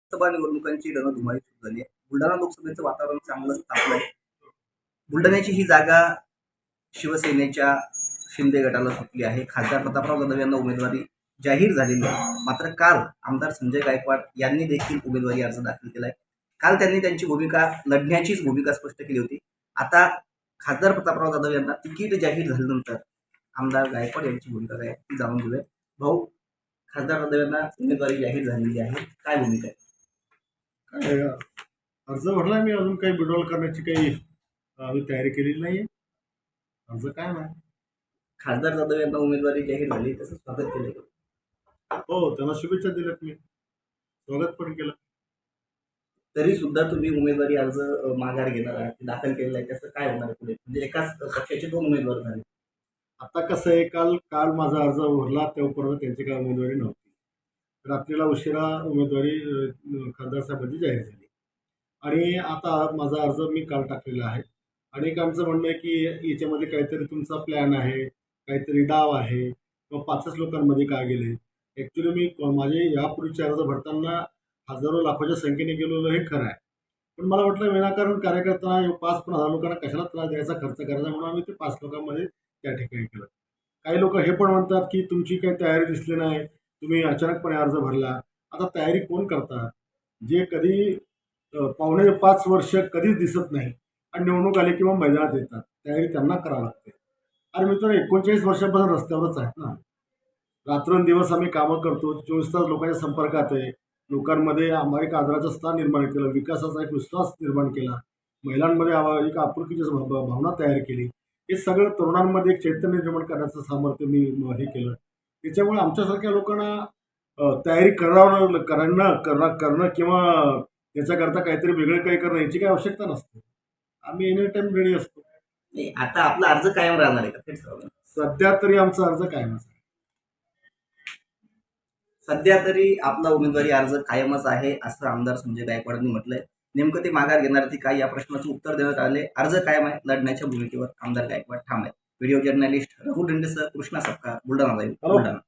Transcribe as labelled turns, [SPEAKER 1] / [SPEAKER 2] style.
[SPEAKER 1] लोकसभा निवडणुकांची रणधुमाळी सुरू झाली आहे. बुलढाणा लोकसभेचं वातावरण चांगलं तापलं आहे. बुलढाण्याची ही जागा शिवसेनेच्या शिंदे गटाला सुटली आहे. खासदार प्रतापराव जाधव यांना उमेदवारी जाहीर झालेली आहे. मात्र काल आमदार संजय गायकवाड यांनी देखील उमेदवारी अर्ज दाखल केला आहे काल त्यांनी त्यांची भूमिका लढण्याचीच भूमिका स्पष्ट केली होती. आता खासदार प्रतापराव जाधव यांना तिकीट जाहीर झाल्यानंतर आमदार गायकवाड यांची भूमिका काय ती जाणून घेऊया. भाऊ खासदार यांना उमेदवारी जाहीर झालेली आहे. काय भूमिका आहे?
[SPEAKER 2] काय अर्ज भरला मी अजून काही विड्रॉल करण्याची काही आम्ही तयारी केलेली नाही आहे अर्ज काय नाही
[SPEAKER 1] खासदार जाधव यांना उमेदवारी जाहीर झाली तसं स्वागत केलं.
[SPEAKER 2] हो त्यांना शुभेच्छा दिल्यात मी. स्वागत पण केलं.
[SPEAKER 1] तरी सुद्धा तुम्ही उमेदवारी अर्ज माघार घेणार आहात दाखल केलेला आहे त्याचं काय होणार पुढे? म्हणजे एकाच पक्षाचे दोन उमेदवार झाले.
[SPEAKER 2] आता कसं आहे काल काल माझा अर्ज उरला तेव्हापर्यंत त्यांची काय उमेदवारी नव्हती. रात्रीला उशिरा उमेदवारी अं, खासदार साहेबांची जाहीर झाली. आणि आता माझा अर्ज मी काल टाकलेला आहे. अनेकांचं म्हणणं आहे की याच्यामध्ये काहीतरी तुमचा प्लॅन आहे काहीतरी डाव आहे किंवा पाचच लोकांमध्ये काय गेले ॲक्च्युली मी माझे यापूर्वीचे अर्ज भरताना हजारो लाखोच्या संख्येने गेलेलो हे खरं आहे. पण मला वाटलं विनाकारण कार्यकर्ता पाच पण हजार लोकांना कशाला त्रास द्यायचा खर्च करायचा म्हणून आम्ही ते पाच लोकांमध्ये त्या ठिकाणी केलं. काही लोक हे पण म्हणतात की तुमची काही तयारी दिसली नाही तुम्ही अचानकपणे अर्ज भरला. आता तयारी कोण करतात? जे कधी पावणे पाच वर्ष कधीच दिसत नाही आणि निवडणूक आली किंवा मैदानात येतात. तयारी त्यांना करावं लागते. अरे मित्र एकोणचाळीस वर्षापासून रस्त्यावरच आहेत ना. रात्रंदिवस आम्ही कामं करतो. चोवीस तास लोकांच्या संपर्कात आहे. लोकांमध्ये आम्हा एक आदराचं स्थान निर्माण केलं. विकासाचा एक विश्वास निर्माण केला. महिलांमध्ये आवा- एक आपुलकीची भाव- भावना तयार केली. हे सगळं तरुणांमध्ये एक चैतन्य निर्माण करण्याचं सामर्थ्य मी हे केलं. त्याच्यामुळे आमच्यासारख्या लोकांना तयारी करावं करणं करणं करणं किंवा त्याच्याकरता काहीतरी वेगळं काही करणं याची काही आवश्यकता नसते. आम्ही एनी टाईम रेडी असतो.
[SPEAKER 1] नाही, आता आपला अर्ज कायम राहणार आहे का.
[SPEAKER 2] सध्या तरी आमचा अर्ज कायमच आहे.
[SPEAKER 1] सध्या तरी आपला उमेदवारी अर्ज कायमच आहे असं आमदार संजय गायकवाडांनी म्हटलंय. नेमकं ते माघार घेणार ती काय या प्रश्नाचं उत्तर देण्यात आले. अर्ज कायम आहे. लढण्याच्या भूमिकेवर आमदार गायकवाड ठाम आहेत. व्हिडिओ जर्नलिस्ट रघु दंडेसह कृष्णा सपकाळ बुलढाणा. बुलढाणा.